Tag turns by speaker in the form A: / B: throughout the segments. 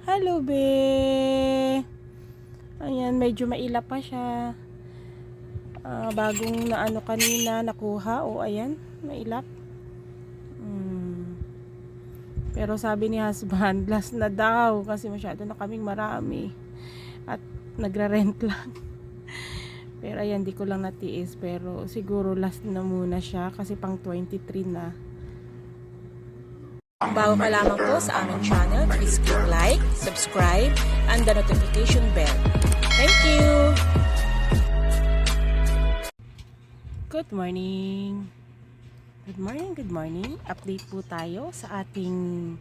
A: Hello, be. Ayan, medyo mailap pa siya. Ah, bagong na ano kanina nakuha. O, ayan, mailap. Mm. Pero sabi ni husband, last na daw kasi masyado na kaming marami. At nagra-rent lang. Pero ayan, di ko lang natiis. Pero siguro last na muna siya kasi pang 23 na.
B: Bago ka lamang po sa aming channel, please click like, subscribe, and the notification bell. Thank you!
A: Good morning. Good morning, good morning. Update po tayo sa ating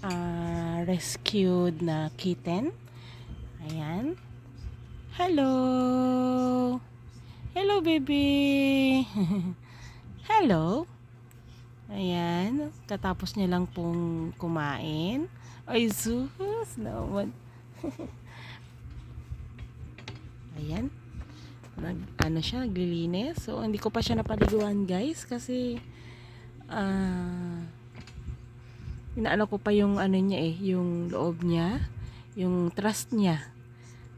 A: ah, rescued na kitten. Ayan. Hello. Hello, baby. Hello. Ayan. Katapos niya lang pong kumain. Ay, sus naman. Ayan nag ano siya naglilinis so hindi ko pa siya napaliguan guys kasi ah inaano ko pa yung ano niya eh yung loob niya yung trust niya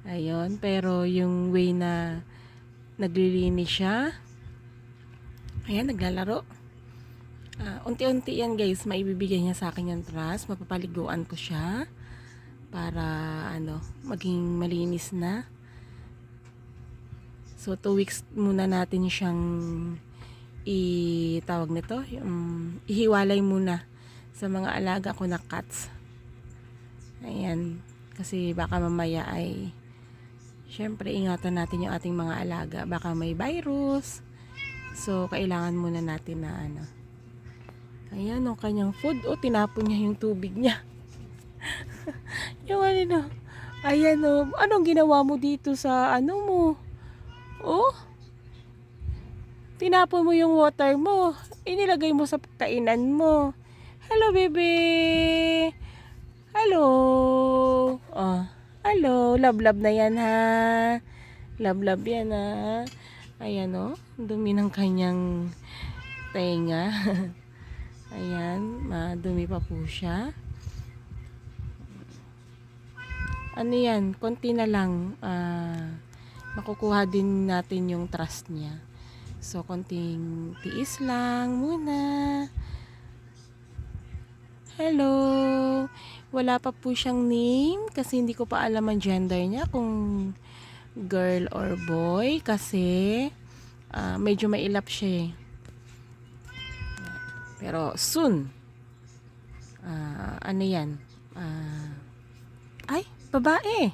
A: ayun pero yung way na naglilinis siya ayan naglalaro Ah, unti-unti yan guys maibibigay niya sa akin yung trust mapapaliguan ko siya para ano maging malinis na So, two weeks muna natin siyang itawag nito, yung ihiwalay muna sa mga alaga ko na cats. Ayan. Kasi baka mamaya ay syempre ingatan natin yung ating mga alaga. Baka may virus. So, kailangan muna natin na ano. Ayan, ang kanyang food. O, tinapon niya yung tubig niya. yung ano no. Ayan o. Anong ginawa mo dito sa ano mo? Oh? Tinapon mo yung water mo. Inilagay mo sa kainan mo. Hello, baby. Hello. Oh. Hello. Love-love na yan, ha? Love-love yan, ha? Ayan, oh. Ang Dumi ng kanyang tenga. Ayan. Madumi pa po siya. Ano yan? Konti na lang. Ah makukuha din natin yung trust niya. So, konting tiis lang muna. Hello! Wala pa po siyang name kasi hindi ko pa alam ang gender niya kung girl or boy kasi ah, medyo mailap siya eh. Pero soon, ah, ano yan? Ah, ay, babae!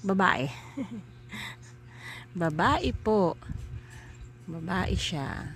A: Babae. Babae po. Babae siya.